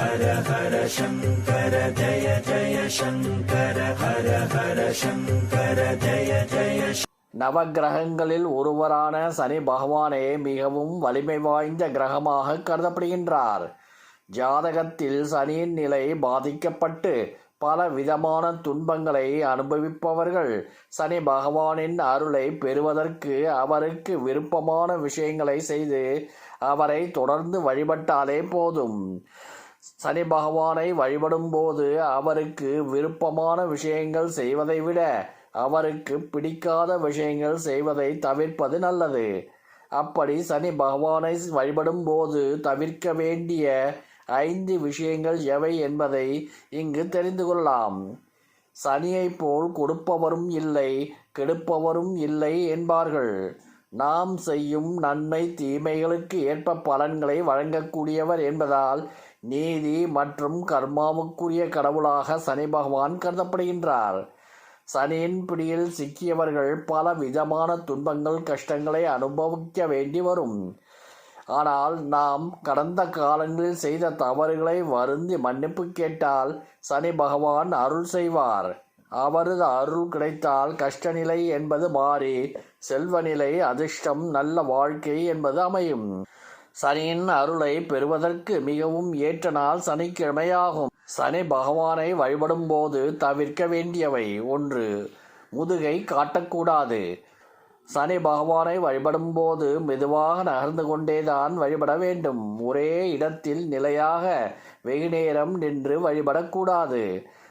ஹர ஹர சங்கர ஜய ஜய சங்கர ஹர ஹர சங்கர ஜய ஜய நவகிரகங்களில் ஒருவரான சனி பகவானே மிகவும் வலிமை வாய்ந்த கிரகமாக கருதப்படுகின்றார். ஜாதகத்தில் சனியின் நிலை பாதிக்கப்பட்டு பல விதமான துன்பங்களை அனுபவிப்பவர்கள் சனி பகவானின் அருளை பெறுவதற்கு அவருக்கு விருப்பமான விஷயங்களை செய்து அவரை தொடர்ந்து வழிபட்டாலே போதும். சனி பகவானை வழிபடும் போது அவருக்கு விருப்பமான விஷயங்கள் செய்வதை விட அவருக்கு பிடிக்காத விஷயங்கள் செய்வதை தவிர்ப்பது நல்லது. அப்படி சனி பகவானை வழிபடும் போது தவிர்க்க வேண்டிய ஐந்து விஷயங்கள் எவை என்பதை இங்கு தெரிந்து கொள்ளலாம். சனியைப் போல் கொடுப்பவரும் இல்லை கெடுப்பவரும் இல்லை என்பார்கள். நாம் செய்யும் நன்மை தீமைகளுக்கு ஏற்ப பலன்களை வழங்கக்கூடியவர் என்பதால் நீதி மற்றும் கர்மாவுக்குரிய கடவுளாக சனி பகவான் கருதப்படுகின்றார். சனியின் பிடியில் சிக்கியவர்கள் பல விதமான துன்பங்கள் கஷ்டங்களை அனுபவிக்க வேண்டி வரும். ஆனால் நாம் கடந்த காலங்களில் செய்த தவறுகளை வருந்தி மன்னிப்பு கேட்டால் சனி பகவான் அருள் செய்வார். அவரது அருள் கிடைத்தால் கஷ்டநிலை என்பது மாறி செல்வநிலை அதிர்ஷ்டம் நல்ல வாழ்க்கை என்பது அமையும். சனியின் அருளை பெறுவதற்கு மிகவும் ஏற்ற நாள் சனிக்கிழமையாகும். சனி பகவானை வழிபடும் போது தவிர்க்க வேண்டியவை ஒன்று முதுகை காட்டக்கூடாது. சனி பகவானை வழிபடும் போது மெதுவாக நகர்ந்து கொண்டேதான் வழிபட வேண்டும். ஒரே இடத்தில் நிலையாக வெகு நேரம் நின்று வழிபடக்கூடாது.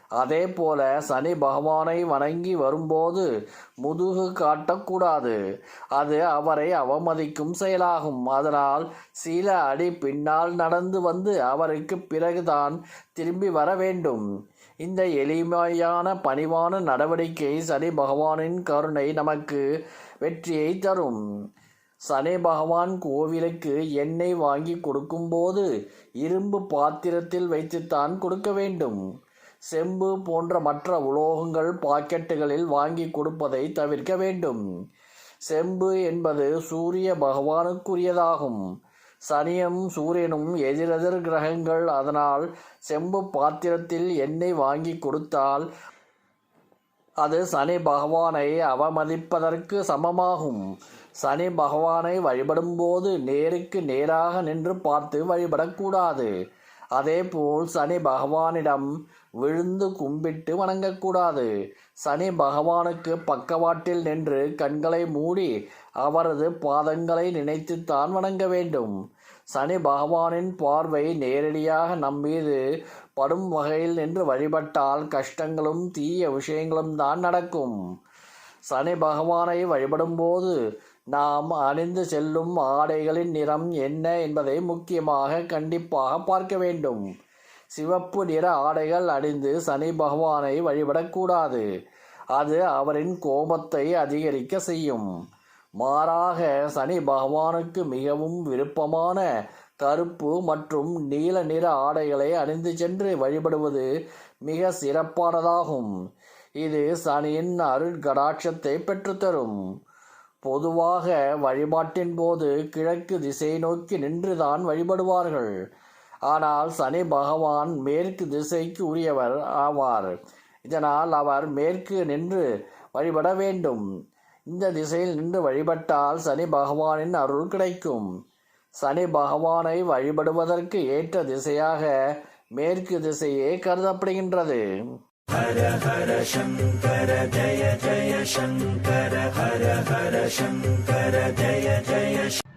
அதே போல சனி பகவானை வணங்கி வரும்போது முதுகு காட்டக்கூடாது. அது அவரை அவமதிக்கும் செயலாகும். அதனால் சில அடி பின்னால் நடந்து வந்து அவருக்கு பிறகுதான் திரும்பி வர வேண்டும். இந்த எளிமையான பணிவான நடவடிக்கை சனி பகவானின் கருணை நமக்கு வெற்றியை தரும். சனி பகவான் கோவிலுக்கு எண்ணெய் வாங்கி கொடுக்கும்போது இரும்பு பாத்திரத்தில் வைத்துத்தான் கொடுக்க வேண்டும். செம்பு போன்ற மற்ற உலோகங்கள் பாக்கெட்டுகளில் வாங்கி கொடுப்பதை தவிர்க்க வேண்டும். செம்பு என்பது சூரிய பகவானுக்குரியதாகும். சனியும் சூரியனும் எதிரெதிர் கிரகங்கள். அதனால் செம்பு பாத்திரத்தில் எண்ணெய் வாங்கி கொடுத்தால் அது சனி பகவானை அவமதிப்பதற்கு சமமாகும். சனி பகவானை வழிபடும்போது நேருக்கு நேராக நின்று பார்த்து வழிபடக்கூடாது. அதேபோல் சனி பகவானிடம் விழுந்து கும்பிட்டு வணங்கக்கூடாது. சனி பகவானுக்கு பக்கவாட்டில் நின்று கண்களை மூடி அவரது பாதங்களை நினைத்துத்தான் வணங்க வேண்டும். சனி பகவானின் பார்வை நேரடியாக நம்மீது படும் வகையில் நின்று வழிபட்டால் கஷ்டங்களும் தீய விஷயங்களும் தான் நடக்கும். சனி பகவானை வழிபடும்போது நாம் அணிந்து செல்லும் ஆடைகளின் நிறம் என்ன என்பதை முக்கியமாக கண்டிப்பாக பார்க்க வேண்டும். சிவப்பு நிற ஆடைகள் அணிந்து சனி பகவானை வழிபடக்கூடாது. அது அவரின் கோபத்தை அதிகரிக்க செய்யும். மாறாக சனி பகவானுக்கு மிகவும் விருப்பமான கருப்பு மற்றும் நீல நிற ஆடைகளை அணிந்து சென்று வழிபடுவது மிக சிறப்பானதாகும். இது சனியின் அருட்கடாட்சத்தை பெற்றுத்தரும். பொதுவாக வழிபாட்டின் போது கிழக்கு திசை நோக்கி நின்றுதான் வழிபடுவார்கள். ஆனால் சனி பகவான் மேற்கு திசைக்கு உரியவர் ஆவார். இதனால் அவர் மேற்கு நின்று வழிபட வேண்டும். இந்த திசையில் நின்று வழிபட்டால் சனி பகவானின் அருள் கிடைக்கும். சனி பகவானை வழிபடுவதற்கு ஏற்ற திசையாக மேற்கு திசையே கருதப்படுகின்றது. ஹர ஹர சங்கர ஜய ஜய சங்கர ஹர ஹர சங்கர ஜய ஜய